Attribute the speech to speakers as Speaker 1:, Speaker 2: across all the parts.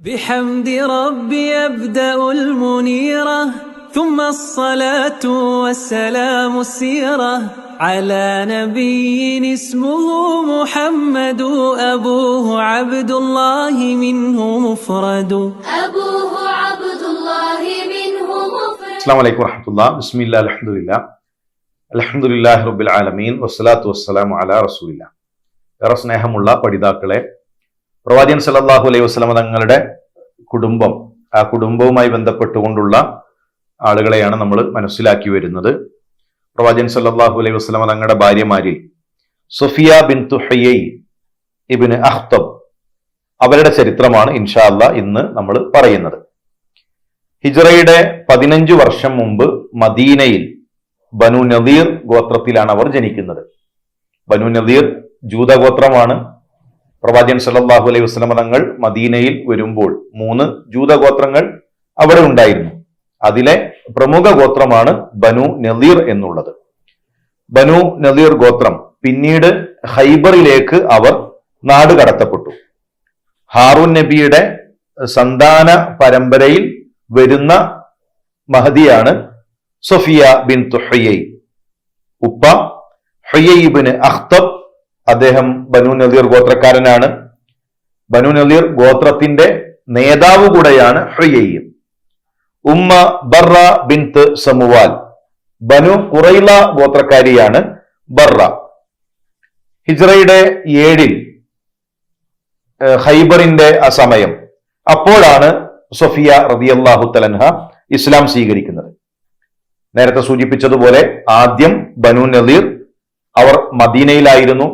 Speaker 1: بحمد ربي أبدأ المنيرة ثم الصلاة والسلام السيرة على نبي اسمه محمد أبوه عبد الله منه مفرد
Speaker 2: أبوه عبد الله منه مفرد
Speaker 3: അസ്സാം വലൈക്കും വറഹമത്തുള്ള ബിസ്മില്ല അലഹമുല്ല അലഹമുല്ലാഹി റബ്ബിൽ ആലമീൻ വസ്സലാത്തു വസ്സലാം അലാ റസൂലില്ല ഏറെ സ്നേഹമുള്ള പഠിതാക്കളെ പ്രവാചകൻ സല്ലല്ലാഹു അലൈഹി വസ്ലമ തങ്ങളുടെ കുടുംബം ആ കുടുംബവുമായി ബന്ധപ്പെട്ടുകൊണ്ടുള്ള ആളുകളെയാണ് നമ്മൾ മനസ്സിലാക്കി വരുന്നത്. പ്രവാചകൻ സല്ലല്ലാഹു അലൈഹി വസ്ലമ തങ്ങളുടെ ഭാര്യമാരിൽ സുഫിയ ബിൻ തുഹയ്യൈ ഇബിന് അഹ്തബ് അവരുടെ ചരിത്രമാണ് ഇൻഷാല്ല ഇന്ന് നമ്മൾ പറയുന്നത്. ഹിജറയുടെ പതിനഞ്ചു വർഷം മുമ്പ് മദീനയിൽ ബനു നദീർ ഗോത്രത്തിലാണ് അവർ ജനിക്കുന്നത്. ബനു നദീർ ജൂതഗോത്രമാണ് പ്രവാചകൻ സല്ലാഹു അലൈഹി വസ്ലമ തങ്ങൾ മദീനയിൽ വരുമ്പോൾ മൂന്ന് ജൂതഗോത്രങ്ങൾ അവിടെ ഉണ്ടായിരുന്നു. അതിലെ പ്രമുഖ ഗോത്രമാണ് ബനു നദീർ എന്നുള്ളത്. ബനു നദീർ ഗോത്രം പിന്നീട് ഹൈബറിലേക്ക് അവർ നാട് കടത്തപ്പെട്ടു. ഹാറൂൻ നബിയുടെ സന്താന പരമ്പരയിൽ വരുന്ന മഹദിയാണ് സൊഫിയ ബിൻ തുഹയ്യ. ഉപ്പ ഹുയൈബിന് അഖ്തബ് അദ്ദേഹം ബനു നദീർ ഗോത്രക്കാരനാണ്. ബനു നദീർ ഗോത്രത്തിന്റെ നേതാവ് കൂടെയാണ് ഹുയൈബ് ഉമ്മ ബർറ ബിൻത്ത് സമുവാൽ. ബനു കുറൈല ഗോത്രക്കാരിയാണ് ബർറ. ഹിജ്റയുടെ ഏഴിൽ ഹൈബറിന്റെ ആ സമയം. അപ്പോഴാണ് സൊഫിയ റതിയല്ലാഹു തലൻഹ ഇസ്ലാം സ്വീകരിക്കുന്നത്. നേരത്തെ സൂചിപ്പിച്ചതുപോലെ ആദ്യം ബനു നദീർ അവർ മദീനയിലായിരുന്നു.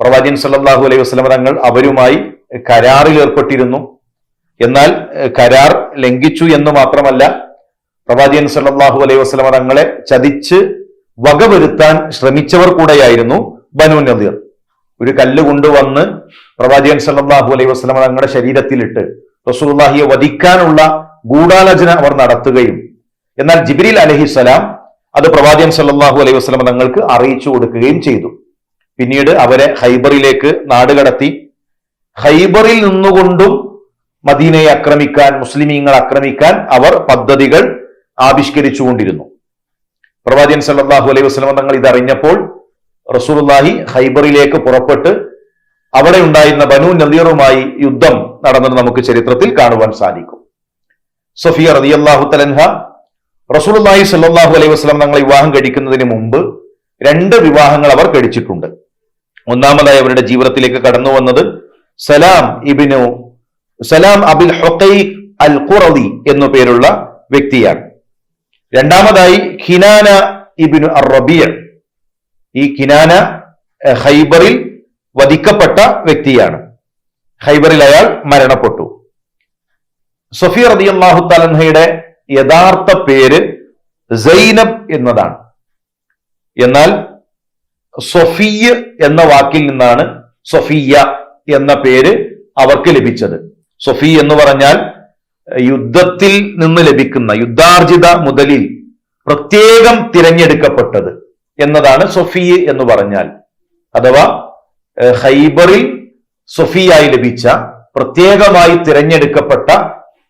Speaker 3: പ്രവാചകൻ സല്ലാഹു അലൈഹി വസ്ലം തങ്ങൾ അവരുമായി കരാറിൽ ഏർപ്പെട്ടിരുന്നു. എന്നാൽ കരാർ ലംഘിച്ചു എന്ന് മാത്രമല്ല പ്രവാചകൻ സല്ലാഹു അലൈഹി വസ്ലം തങ്ങളെ ചതിച്ച് വകവരുത്താൻ ശ്രമിച്ചവർ കൂടെയായിരുന്നു ബനു നദീർ. ഒരു കല്ല് കൊണ്ടുവന്ന് പ്രവാചകൻ സല്ലാഹു അലൈഹി വസ്ലം തങ്ങളുടെ ശരീരത്തിലിട്ട് റസൂല്ലാഹിയെ വധിക്കാനുള്ള ഗൂഢാലോചന അവർ നടത്തുകയും എന്നാൽ ജിബ്രീൽ അലഹിസ്സലാം അത് പ്രവാചകൻ സല്ലാഹു അലൈഹി വസ്ലം തങ്ങൾക്ക് അറിയിച്ചു കൊടുക്കുകയും ചെയ്തു. പിന്നീട് അവരെ ഹൈബറിലേക്ക് നാടുകടത്തി ഹൈബറിൽ നിന്നുകൊണ്ടും മദീനയെ ആക്രമിക്കാൻ മുസ്ലിമീങ്ങൾ ആക്രമിക്കാൻ അവർ പദ്ധതികൾ ആവിഷ്കരിച്ചുകൊണ്ടിരുന്നു. പ്രവാചകൻ സല്ലാഹു അലൈഹി വസ്ലമ തങ്ങൾ ഇതറിഞ്ഞപ്പോൾ റസൂലുള്ളാഹി ഹൈബറിലേക്ക് പുറപ്പെട്ട് അവിടെ ഉണ്ടായിരുന്ന ബനു നദീറുമായി യുദ്ധം നടന്നത് നമുക്ക് ചരിത്രത്തിൽ കാണുവാൻ സാധിക്കും. സഫിയ റളിയല്ലാഹു തലൻഹ റസൂലുള്ളാഹി സല്ലാഹു അലൈഹി വസല്ലം തങ്ങളെ വിവാഹം കഴിക്കുന്നതിന് മുമ്പ് രണ്ട് വിവാഹങ്ങൾ അവർ കഴിച്ചിട്ടുണ്ട്. ഒന്നാമതായി അവരുടെ ജീവിതത്തിലേക്ക് കടന്നു വന്നത് സലാം ഇബിനു സലാം അബിൽ അൽ ഖുറദി എന്നു പേരുള്ള വ്യക്തിയാണ്. രണ്ടാമതായി ഖിനാന ഇബിനു അർ റബിയ ഈ ഖിനാന ഹൈബറിൽ വധിക്കപ്പെട്ട വ്യക്തിയാണ്. ഹൈബറിൽ അയാൾ മരണപ്പെട്ടു. സഫീർ റതി അള്ളാഹു യഥാർത്ഥ പേര് സൈനബ് എന്നതാണ്. എന്നാൽ സൊഫിയ് എന്ന വാക്കിൽ നിന്നാണ് സൊഫിയ എന്ന പേര് അവർക്ക് ലഭിച്ചത്. സൊഫി എന്ന് പറഞ്ഞാൽ യുദ്ധത്തിൽ നിന്ന് ലഭിക്കുന്ന യുദ്ധാർജിത മുതലിൽ പ്രത്യേകം തിരഞ്ഞെടുക്കപ്പെട്ടത് എന്നതാണ് സൊഫി എന്ന് പറഞ്ഞാൽ. അഥവാ ഹൈബറിൽ സൊഫിയായി ലഭിച്ച പ്രത്യേകമായി തിരഞ്ഞെടുക്കപ്പെട്ട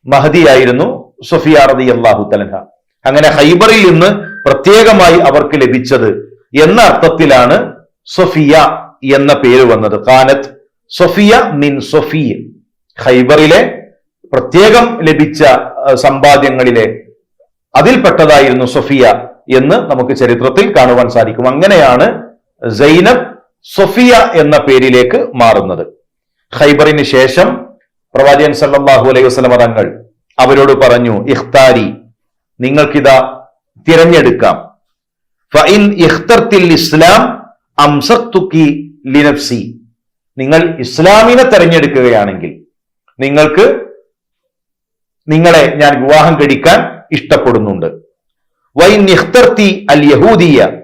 Speaker 3: മഹതിയായിരുന്നു സൊഫിയ റതി അള്ളാഹു തലഹ അങ്ങനെ ഹൈബറിൽ നിന്ന് പ്രത്യേകമായി അവർക്ക് ലഭിച്ചത് എന്ന അർത്ഥത്തിലാണ് സൊഫിയ എന്ന പേര് വന്നത്. കാനത്ത് സൊഫിയ മിൻ സൊഫിയ ഖൈബറിലെ പ്രത്യേകം ലഭിച്ച സമ്പാദ്യങ്ങളിലെ അതിൽപ്പെട്ടതായിരുന്നു സൊഫിയ എന്ന് നമുക്ക് ചരിത്രത്തിൽ കാണുവാൻ സാധിക്കും. അങ്ങനെയാണ് സൈനബ് സൊഫിയ എന്ന പേരിലേക്ക് മാറുന്നത്. ഖൈബറിന് ശേഷം പ്രവാചകൻ സല്ലാഹു അലൈഹി വസല്ലമ തങ്ങൾ അവരോട് പറഞ്ഞു ഇഖ്താരി നിങ്ങൾക്കിതാ തിരഞ്ഞെടുക്കാം. ഫഇൻ ഇഖ്തർത്തിൽ ഇസ്ലാം അംസക്തുക്കി ലിനഫ്സി. നിങ്ങൾ ഇസ്ലാമിനെ തെരഞ്ഞെടുക്കുകയാണെങ്കിൽ നിങ്ങൾക്ക് നിങ്ങളെ ഞാൻ വിവാഹം കഴിക്കാൻ ഇഷ്ടപ്പെടുന്നുണ്ട്. വൈ ഇഖ്തർത്തി അൽ യഹൂദിയ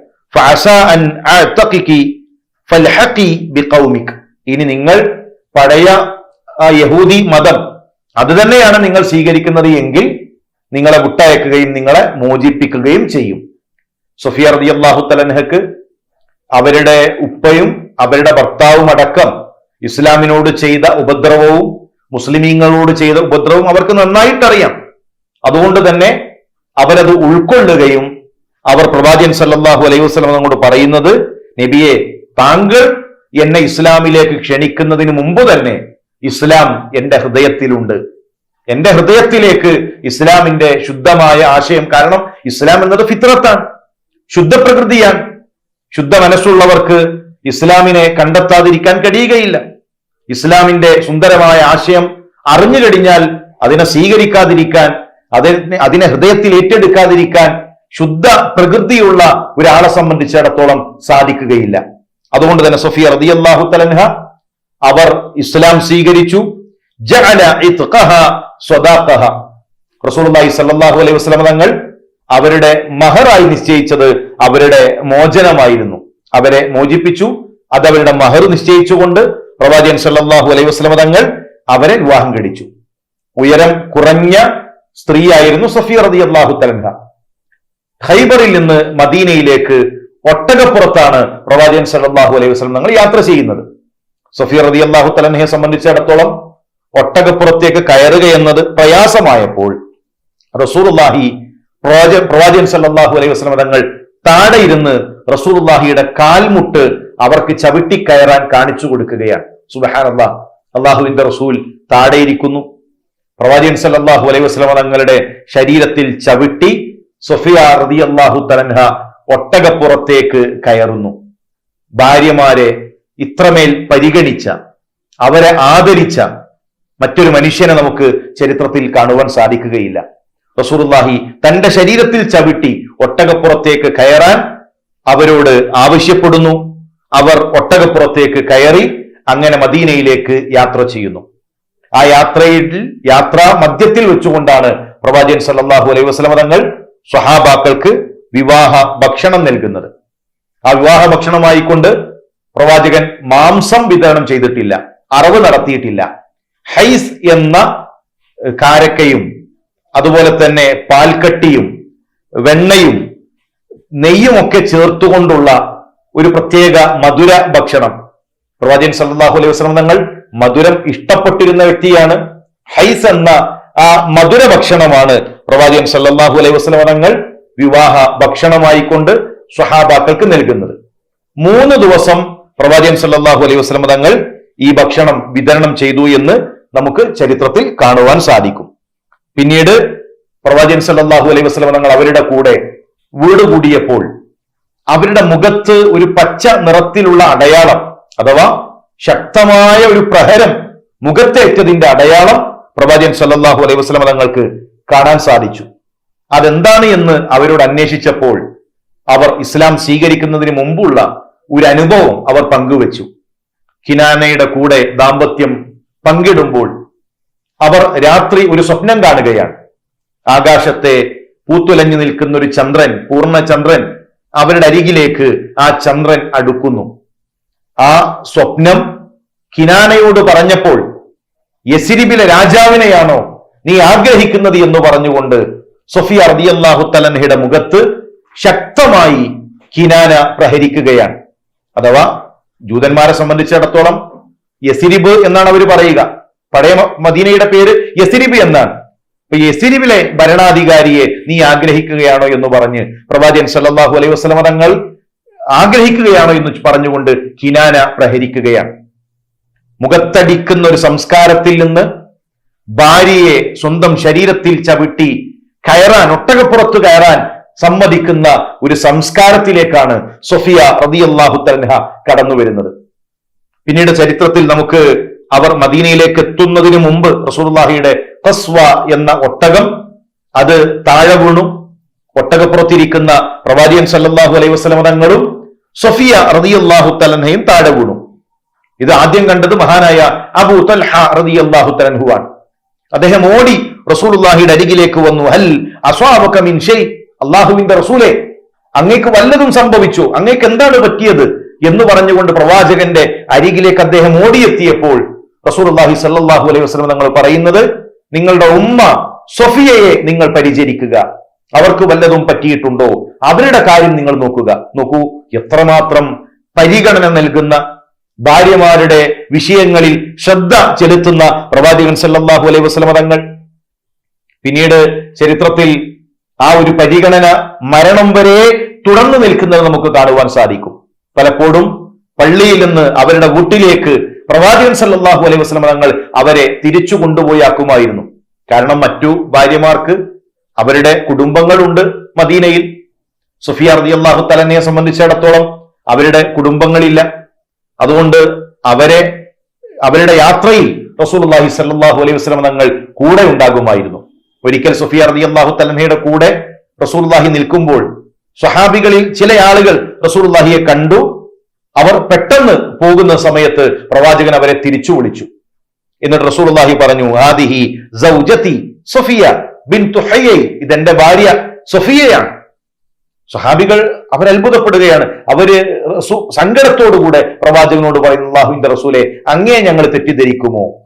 Speaker 3: ഇനി നിങ്ങൾ പഴയ യഹൂദി മതം അത് തന്നെയാണ് നിങ്ങൾ സ്വീകരിക്കുന്നത് എങ്കിൽ നിങ്ങളെ വിട്ടയക്കുകയും നിങ്ങളെ മോചിപ്പിക്കുകയും ചെയ്യും. സൊഫിയ റളിയല്ലാഹു തലൻഹക്ക് അവരുടെ ഉപ്പയും അവരുടെ ഭർത്താവും അടക്കം ഇസ്ലാമിനോട് ചെയ്ത ഉപദ്രവവും മുസ്ലിമീങ്ങളോട് ചെയ്ത ഉപദ്രവവും അവർക്ക് നന്നായിട്ടറിയാം. അതുകൊണ്ട് തന്നെ അവരത് ഉൾക്കൊള്ളുകയും അവർ പ്രവാചകൻ സല്ലാഹു അലൈഹി വസല്ലം അങ്ങോട്ട് പറയുന്നത് നബിയെ താങ്കൾ എന്നെ ഇസ്ലാമിലേക്ക് ക്ഷണിക്കുന്നതിന് മുമ്പ് തന്നെ ഇസ്ലാം എന്റെ ഹൃദയത്തിലുണ്ട്. എന്റെ ഹൃദയത്തിലേക്ക് ഇസ്ലാമിന്റെ ശുദ്ധമായ ആശയം കാരണം ഇസ്ലാം എന്നത് ഫിത്രത്താണ് ശുദ്ധപ്രകൃതിയാണ്. ശുദ്ധ മനസ്സുള്ളവർക്ക് ഇസ്ലാമിനെ കണ്ടെത്താതിരിക്കാൻ കഴിയുകയില്ല. ഇസ്ലാമിന്റെ സുന്ദരമായ ആശയം അറിഞ്ഞു കഴിഞ്ഞാൽ അതിനെ സ്വീകരിക്കാതിരിക്കാൻ അതിനെ അതിനെ ഹൃദയത്തിൽ ഏറ്റെടുക്കാതിരിക്കാൻ ശുദ്ധ പ്രകൃതിയുള്ള ഒരാളെ സംബന്ധിച്ചിടത്തോളം സാധിക്കുകയില്ല. അതുകൊണ്ട് തന്നെ സഫിയ റളിയല്ലാഹു തലൻഹ അവർ ഇസ്ലാം സ്വീകരിച്ചു. റസൂലുള്ളാഹി സ്വല്ലല്ലാഹു അലൈഹി വസല്ലം തങ്ങൾ അവരുടെ മഹറായി നിശ്ചയിച്ചത് അവരുടെ മോചനമായിരുന്നു. അവരെ മോചിപ്പിച്ചു. അത് അവരുടെ മഹർ നിശ്ചയിച്ചുകൊണ്ട് പ്രവാചകൻ സല്ലാഹു അലൈഹി വസ്ലമ തങ്ങൾ അവരെ വിവാഹം കഴിച്ചു. ഉയരം കുറഞ്ഞ സ്ത്രീയായിരുന്നു സഫിയ അള്ളാഹു തലങ്ക ഹൈബറിൽ നിന്ന് മദീനയിലേക്ക് ഒട്ടകപ്പുറത്താണ് പ്രവാചകൻ സല്ലാഹു അലൈഹി വസ്ലം തങ്ങൾ യാത്ര ചെയ്യുന്നത്. സഫിയ റതി അള്ളാഹു തലഹയെ സംബന്ധിച്ചിടത്തോളം ഒട്ടകപ്പുറത്തേക്ക് കയറുക എന്നത് പ്രയാസമായപ്പോൾ റസൂർല്ലാഹി പ്രവാചകൻ സല്ലല്ലാഹു അലൈഹി വസല്ലം തങ്ങൾ താഴെ ഇരുന്ന് റസൂർല്ലാഹിയുടെ കാൽമുട്ട് അവർക്ക് ചവിട്ടി കയറാൻ കാണിച്ചു കൊടുക്കുകയാണ്. സുബഹാൻ അള്ളാഹ് അള്ളാഹുവിന്റെ റസൂൽ താഴെ ഇരിക്കുന്നു. പ്രവാചകൻ സല്ലാഹു അലൈഹി വസല്ലം തങ്ങളുടെ ശരീരത്തിൽ ചവിട്ടി സൊഫിയ റതി അള്ളാഹു തലൻഹ ഒട്ടകപ്പുറത്തേക്ക് കയറുന്നു. ഭാര്യമാരെ ഇത്രമേൽ പരിഗണിച്ച അവരെ ആദരിച്ച മറ്റൊരു മനുഷ്യനെ നമുക്ക് ചരിത്രത്തിൽ കാണുവാൻ സാധിക്കുകയില്ല. റസൂറുല്ലാഹി തന്റെ ശരീരത്തിൽ ചവിട്ടി ഒട്ടകപ്പുറത്തേക്ക് കയറാൻ അവരോട് ആവശ്യപ്പെടുന്നു. അവർ ഒട്ടകപ്പുറത്തേക്ക് കയറി അങ്ങനെ മദീനയിലേക്ക് യാത്ര ചെയ്യുന്നു. ആ യാത്രയിൽ യാത്ര മധ്യത്തിൽ വെച്ചുകൊണ്ടാണ് പ്രവാചകൻ സല്ലാഹു അലൈഹി വസ്ലമ തങ്ങൾ സ്വഹാബാക്കൾക്ക് വിവാഹ ഭക്ഷണം നൽകുന്നത്. ആ വിവാഹ ഭക്ഷണമായി കൊണ്ട് പ്രവാചകൻ മാംസം വിതരണം ചെയ്തിട്ടില്ല അറവ് നടത്തിയിട്ടില്ല. ഹൈസ് എന്ന കാരക്കയും അതുപോലെ തന്നെ പാൽക്കട്ടിയും വെണ്ണയും നെയ്യും ഒക്കെ ചേർത്തുകൊണ്ടുള്ള ഒരു പ്രത്യേക മധുര ഭക്ഷണം. പ്രവാചകൻ സല്ലാഹു അലൈഹി വസ്ലം തങ്ങൾ മധുരം ഇഷ്ടപ്പെട്ടിരുന്ന വ്യക്തിയാണ്. ഹൈസ് എന്ന ആ മധുര ഭക്ഷണമാണ് പ്രവാചകൻ സല്ലാഹു അലൈഹി വസ്ലം തങ്ങൾ വിവാഹ ഭക്ഷണമായി കൊണ്ട് സ്വഹാബാക്കൾക്ക് നൽകുന്നത്. മൂന്ന് ദിവസം പ്രവാചകൻ സല്ലാഹു അലൈഹി വസ്ലം തങ്ങൾ ഈ ഭക്ഷണം വിതരണം ചെയ്തു എന്ന് നമുക്ക് ചരിത്രത്തിൽ കാണുവാൻ സാധിക്കും. പിന്നീട് പ്രവാചകൻ സല്ലാഹു അലൈഹി വസ്ലം തങ്ങൾ അവരുടെ കൂടെ വീട് കൂടിയപ്പോൾ അവരുടെ മുഖത്ത് ഒരു പച്ച നിറത്തിലുള്ള അടയാളം അഥവാ ശക്തമായ ഒരു പ്രഹരം മുഖത്തേറ്റതിന്റെ അടയാളം പ്രവാചകൻ സല്ലാഹു അലൈഹി വസ്ലം തങ്ങൾക്ക് കാണാൻ സാധിച്ചു. അതെന്താണ് എന്ന് അവരോട് അന്വേഷിച്ചപ്പോൾ അവർ ഇസ്ലാം സ്വീകരിക്കുന്നതിന് മുമ്പുള്ള ഒരു അനുഭവം അവർ പങ്കുവച്ചു. കിനാനയുടെ കൂടെ ദാമ്പത്യം പങ്കിടുമ്പോൾ അവർ രാത്രി ഒരു സ്വപ്നം കാണുകയാണ്. ആകാശത്തെ പൂത്തുലഞ്ഞു നിൽക്കുന്ന ഒരു ചന്ദ്രൻ പൂർണചന്ദ്രൻ അവരുടെ അരികിലേക്ക് ആ ചന്ദ്രൻ അടുക്കുന്നു. ആ സ്വപ്നം കിനാനയോട് പറഞ്ഞപ്പോൾ യസിരിബിലെ രാജാവിനെയാണോ നീ ആഗ്രഹിക്കുന്നത് എന്ന് പറഞ്ഞുകൊണ്ട് സൊഫിയ അർദിയല്ലാഹു തലൻഹയുടെ മുഖത്ത് ശക്തമായി കിനാന പ്രഹരിക്കുകയാണ്. അഥവാ ജൂതന്മാരെ സംബന്ധിച്ചിടത്തോളം യസിരിബ് എന്നാണ് അവർ പറയുക. പഴയ മദീനയുടെ പേര് യസിരിബ് എന്നാണ്. അപ്പൊ യസിരിബിലെ ഭരണാധികാരിയെ നീ ആഗ്രഹിക്കുകയാണോ എന്ന് പറഞ്ഞ് പ്രവാചകൻ സല്ലാഹു അലൈഹി വസ്ലമ തങ്ങൾ ആഗ്രഹിക്കുകയാണോ എന്ന് പറഞ്ഞുകൊണ്ട് കിനാന പ്രഹരിക്കുകയാണ്. മുഖത്തടിക്കുന്ന ഒരു സംസ്കാരത്തിൽ നിന്ന് ഭാര്യയെ സ്വന്തം ശരീരത്തിൽ ചവിട്ടി കയറാൻ ഒട്ടകപ്പുറത്ത് കയറാൻ സമ്മതിക്കുന്ന ഒരു സംസ്കാരത്തിലേക്കാണ് സൊഫിയ റളിയല്ലാഹു തൻഹ കടന്നു വരുന്നത് പിന്നീട് ചരിത്രത്തിൽ നമുക്ക് അവർ മദീനയിലേക്ക് എത്തുന്നതിന് മുമ്പ് റസൂർലാഹിയുടെ ഖസ്വ എന്ന ഒട്ടകം അത് താഴെ വീണു ഒട്ടകപ്പുറത്തിരിക്കുന്ന പ്രവാചകൻ സല്ലാഹു അലൈഹി വസല്ലമ തങ്ങളും സൊഫിയ റളിയല്ലാഹു തലഹയും താഴെ വീണു. ഇത് ആദ്യം കണ്ടത് മഹാനായ അബു തൽഹ റളിയല്ലാഹു തലൻഹു ആണ്. അദ്ദേഹം ഓടി റസൂലുള്ളാഹിയുടെ അരികിലേക്ക് വന്നു. ഹൽ അസ്വാബക മിൻ ഷൈ അള്ളാഹുവിന്റെ റസൂലെ അങ്ങേക്ക് വല്ലതും സംഭവിച്ചു? അങ്ങേക്ക് എന്താണ് പറ്റിയത്? എന്ന് പറഞ്ഞുകൊണ്ട് പ്രവാചകന്റെ അരികിലേക്ക് അദ്ദേഹം ഓടിയെത്തിയപ്പോൾ റസൂലുള്ളാഹി സല്ലാഹു അലൈഹി വസ്ലം തങ്ങൾ പറയുന്നത് നിങ്ങളുടെ ഉമ്മ സൊഫിയയെ നിങ്ങൾ പരിചരിക്കുക. അവർക്ക് വല്ലതും പറ്റിയിട്ടുണ്ടോ? അവരുടെ കാര്യം നിങ്ങൾ നോക്കുക. നോക്കൂ എത്രമാത്രം പരിഗണന നൽകുന്ന ഭാര്യമാരുടെ വിഷയങ്ങളിൽ ശ്രദ്ധ ചെലുത്തുന്ന പ്രവാചകൻ സല്ലാഹു അലൈഹി വസ്ലമ തങ്ങൾ. പിന്നീട് ചരിത്രത്തിൽ ആ ഒരു പരിഗണന മരണം വരെ തുടർന്നു നിൽക്കുന്നത് നമുക്ക് കാണുവാൻ സാധിക്കും. പലപ്പോഴും പള്ളിയിൽ നിന്ന് അവരുടെ വീട്ടിലേക്ക് പ്രവാചകൻ സല്ലാഹു അലൈഹി വസ്ലം തങ്ങൾ അവരെ തിരിച്ചു കൊണ്ടുപോയി ആക്കുമായിരുന്നു കാരണം മറ്റു ഭാര്യമാർക്ക് അവരുടെ കുടുംബങ്ങളുണ്ട് മദീനയിൽ. സുഫിയ അള്ളാഹു തലനെ സംബന്ധിച്ചിടത്തോളം അവരുടെ കുടുംബങ്ങളില്ല. അതുകൊണ്ട് അവരെ അവരുടെ യാത്രയിൽ റസൂൽ അള്ളാഹി സല്ലാഹു അലൈഹി വസല്ലം തങ്ങൾ കൂടെ ഉണ്ടാകുമായിരുന്നു. ഒരിക്കൽ സുഫിയ അള്ളാഹു തലഹയുടെ കൂടെ റസൂലുള്ളാഹി നിൽക്കുമ്പോൾ സ്വഹാബികളിൽ ചില ആളുകൾ റസൂലുള്ളാഹിയെ കണ്ടു. അവർ പെട്ടെന്ന് പോകുന്ന സമയത്ത് പ്രവാചകൻ അവരെ തിരിച്ചു വിളിച്ചു. എന്നിട്ട് റസൂലുള്ളാഹി പറഞ്ഞു ആദിഹി സൗജതി സൊഫിയ ബിൻ തുഹയ്യ ഇതെന്റെ ഭാര്യ സൊഫിയയാണ്. സഹാബികൾ അവർ അത്ഭുതപ്പെടുകയാണ്. അവർ സങ്കടത്തോടുകൂടെ പ്രവാചകനോട് പറയുന്നു അള്ളാഹുവിന്റെ റസൂലെ അങ്ങേ ഞങ്ങൾ തെറ്റിദ്ധരിക്കുമോ?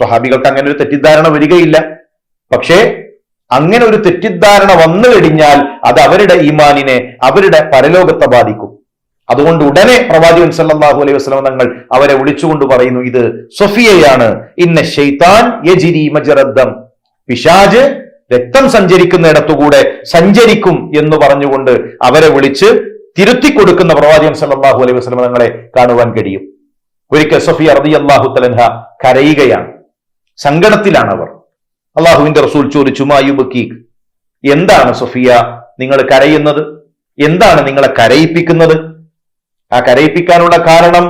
Speaker 3: സ്വഹാബികൾക്ക് അങ്ങനെ ഒരു തെറ്റിദ്ധാരണ വരികയില്ല. പക്ഷേ അങ്ങനെ ഒരു തെറ്റിദ്ധാരണ വന്നു കഴിഞ്ഞാൽ അത് അവരുടെ ഈമാനിനെ അവരുടെ പരലോകത്തെ ബാധിക്കും. അതുകൊണ്ട് ഉടനെ പ്രവാചകൻ സല്ലാഹു അലൈഹി വസല്ലം തങ്ങൾ അവരെ വിളിച്ചുകൊണ്ട് പറയുന്നു ഇത് സൊഫിയയാണ് ഇന്ന ഷെയ്ത്താൻ യജിരി മജറദ്ദം. പിശാജ് രക്തം സഞ്ചരിക്കുന്നിടത്തുകൂടെ സഞ്ചരിക്കും എന്ന് പറഞ്ഞുകൊണ്ട് അവരെ വിളിച്ച് തിരുത്തി കൊടുക്കുന്ന പ്രവാചകൻ സല്ലാഹു അലൈഹി വസല്ലം തങ്ങളെ കാണുവാൻ കഴിയും. ഒരിക്കൽ സഫിയ അള്ളാഹു തലൻഹ കരയുകയാണ്. സങ്കടത്തിലാണ് അവർ അള്ളാഹുവിന്റെ റസൂൽ ചോദിച്ചു മായുബക്കീഖ് എന്താണ് സഫിയ നിങ്ങൾ കരയുന്നത്? എന്താണ് നിങ്ങളെ കരയിപ്പിക്കുന്നത്? ആ കരയിപ്പിക്കാനുള്ള കാരണം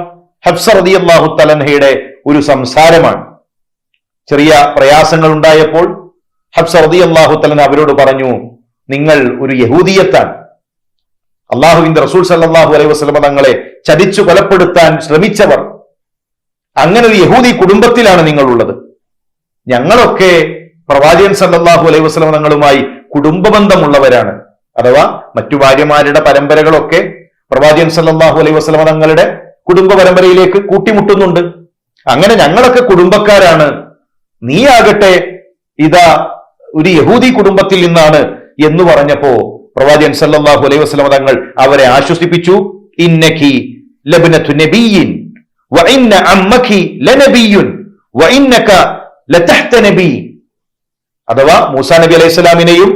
Speaker 3: ഹബ്സ റളിയല്ലാഹു തലൻഹയുടെ ഒരു സംസാരമാണ്. ചെറിയ പ്രയാസങ്ങൾ ഉണ്ടായപ്പോൾ ഹബ്സ അള്ളാഹു തലൻ അവരോട് പറഞ്ഞു നിങ്ങൾ ഒരു യഹൂദിയത്താണ്. അള്ളാഹുവിന്റെ റസൂൽ സല്ലാഹു അലൈഹി വസ്ലമ തങ്ങളെ ചതിച്ചു കൊലപ്പെടുത്താൻ ശ്രമിച്ചവർ. അങ്ങനെ ഒരു യഹൂദി കുടുംബത്തിലാണ് നിങ്ങളുള്ളത്. ഞങ്ങളൊക്കെ പ്രവാചകൻ സല്ലാഹു അലൈഹി വസ്ലമ തങ്ങളുമായി കുടുംബബന്ധമുള്ളവരാണ്. അഥവാ മറ്റു ഭാര്യമാരുടെ പരമ്പരകളൊക്കെ പ്രവാചകൻ സല്ലാഹു അലൈ വസ്ലമ തങ്ങളുടെ കുടുംബ പരമ്പരയിലേക്ക് കൂട്ടിമുട്ടുന്നുണ്ട്. അങ്ങനെ ഞങ്ങളൊക്കെ കുടുംബക്കാരാണ്. നീ ആകട്ടെ ഇതാ ഒരു യഹൂദി കുടുംബത്തിൽ നിന്നാണ് എന്ന് പറഞ്ഞപ്പോ പ്രവാചകൻ സല്ലാഹു അലൈഹി വസ്ലമ തങ്ങൾ അവരെ ആശ്വസിപ്പിച്ചു. ഇന്നക്കി ലബ്നത്തു നബിയ്യിൻ വഇന്ന അമ്മക്കി ലനബിയ്യുൻ വഇന്നക ലതഹ്ത നബി. അഥവാ മൂസ നബി അലൈഹി സ്വലാമിനെയും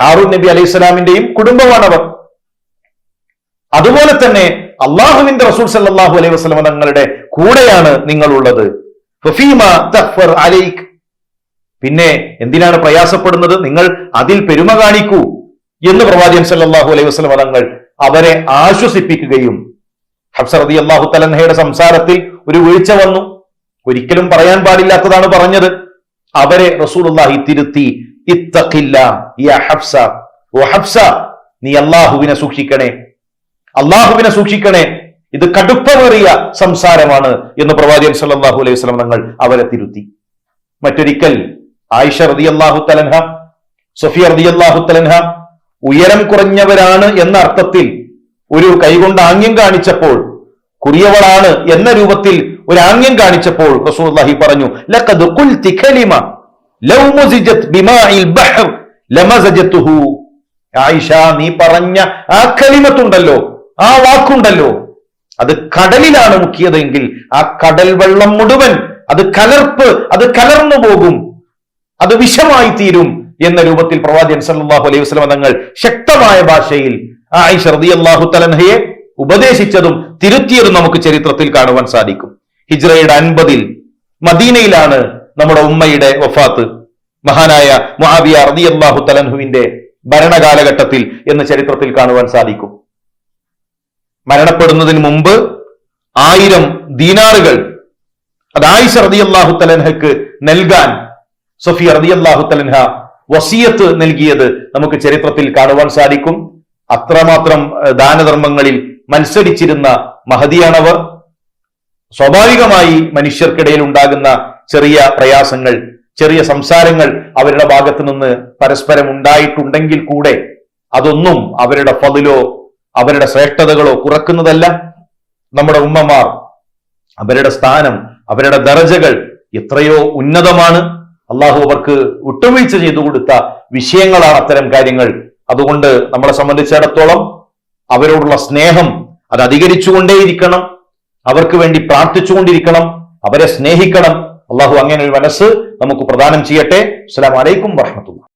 Speaker 3: ഹാറൂൻ നബി അലൈഹി സ്വലാമിന്റെയും കുടുംബമാണവർ. അതുപോലെ തന്നെ അള്ളാഹുവിന്റെ റസൂൽ സല്ലാഹു അലൈഹി വസ്ലമ തങ്ങളുടെ കൂടെയാണ് നിങ്ങളുള്ളത്. പിന്നെ എന്തിനാണ് പ്രയാസപ്പെടുന്നത്? നിങ്ങൾ അതിൽ പെരുമ കാണിക്കൂ എന്ന് പ്രവാചകൻ സല്ലാഹു അലൈഹി വസ്ലമ തങ്ങൾ അവരെ ആശ്വസിപ്പിക്കുകയും ഹബ്സർ അദി അള്ളാഹു തലൻഹയുടെ സംസാരത്തിൽ ഒരു വീഴ്ച വന്നു. ഒരിക്കലും പറയാൻ പാടില്ലാത്തതാണ് പറഞ്ഞത്. അവരെ റസൂലുള്ളാഹി തിരുത്തി ഇത്തഖില്ല ഹബ്സ ഓ ഹബ്സ നീ അള്ളാഹുവിനെ സൂക്ഷിക്കണേ. അള്ളാഹുവിനെ സൂക്ഷിക്കണേ. ഇത് കടുപ്പമേറിയ സംസാരമാണ് എന്ന് പ്രവാചകൻ സല്ലാഹു അലൈഹി വസല്ലം തങ്ങൾ അവരെ തിരുത്തി. മറ്റൊരിക്കൽ ആയിഷ റതി അള്ളാഹു തലൻഹ സൊഫിയ അള്ളാഹു തലൻഹ ഉയരം കുറഞ്ഞവരാണ് എന്ന അർത്ഥത്തിൽ ഒരു കൈകൊണ്ട് ആംഗ്യം കാണിച്ചപ്പോൾ കുറിയവളാണ് എന്ന രൂപത്തിൽ ഒരു ആംഗ്യം കാണിച്ചപ്പോൾ റസൂലുള്ളാഹി പറഞ്ഞു ആയിഷ നീ പറഞ്ഞ ആ കലിമത്തുണ്ടല്ലോ ആ വാക്കുണ്ടല്ലോ. അത് കടലിലാണ് മുക്കിയതെങ്കിൽ ആ കടൽ വെള്ളം മുഴുവൻ അത് കലർപ്പ് അത് കലർന്നു പോകും. അത് വിഷമായി തീരും എന്ന രൂപത്തിൽ പ്രവാചകൻ സല്ലല്ലാഹു അലൈഹി വസല്ലം തങ്ങൾ ശക്തമായ ഭാഷയിൽ ആയിഷ റളിയല്ലാഹു തലൻഹയെ ഉപദേശിച്ചതും തിരുത്തിയതും നമുക്ക് ചരിത്രത്തിൽ കാണുവാൻ സാധിക്കും. ഹിജ്റയുടെ അൻപതിൽ മദീനയിലാണ് നമ്മുടെ ഉമ്മയുടെ വഫാത്ത്. മഹാനായ മുആവിയ റളിയല്ലാഹു തലൻഹുവിന്റെ ഭരണകാലഘട്ടത്തിൽ എന്ന് ചരിത്രത്തിൽ കാണുവാൻ സാധിക്കും. മരണപ്പെടുന്നതിന് മുമ്പ് ആയിരം ദീനാറുകൾ അത് ആയിഷ അള്ളാഹു തലൻഹക്ക് നൽകാൻ സഫിയ അള്ളാഹു തലൻഹ വസീയത്ത് നൽകിയത് നമുക്ക് ചരിത്രത്തിൽ കാണുവാൻ സാധിക്കും. അത്രമാത്രം ദാനധർമ്മങ്ങളിൽ മത്സരിച്ചിരുന്ന മഹതിയാണവർ. സ്വാഭാവികമായി മനുഷ്യർക്കിടയിൽ ഉണ്ടാകുന്ന ചെറിയ പ്രയാസങ്ങൾ ചെറിയ സംസാരങ്ങൾ അവരുടെ ഭാഗത്തു നിന്ന് പരസ്പരം ഉണ്ടായിട്ടുണ്ടെങ്കിൽ കൂടെ അതൊന്നും അവരുടെ ഫതിലോ അവരുടെ ശ്രേഷ്ഠതകളോ കുറക്കുന്നതല്ല നമ്മുടെ ഉമ്മമാർ അവരുടെ സ്ഥാനം അവരുടെ ദർജകൾ എത്രയോ ഉന്നതമാണ്. അള്ളാഹു അവർക്ക് വിട്ടുവീഴ്ച ചെയ്തു കൊടുത്ത വിഷയങ്ങളാണ് അത്തരം കാര്യങ്ങൾ. അതുകൊണ്ട് നമ്മളെ സംബന്ധിച്ചിടത്തോളം അവരോടുള്ള സ്നേഹം അത് അധികരിച്ചുകൊണ്ടേയിരിക്കണം. അവർക്ക് വേണ്ടി പ്രാർത്ഥിച്ചുകൊണ്ടിരിക്കണം. അവരെ സ്നേഹിക്കണം. അള്ളാഹു അങ്ങനെ ഒരു മനസ്സ് നമുക്ക് പ്രദാനം ചെയ്യട്ടെ. അസ്സലാമു അലൈക്കും വറഹ്മത്തുള്ളാഹി.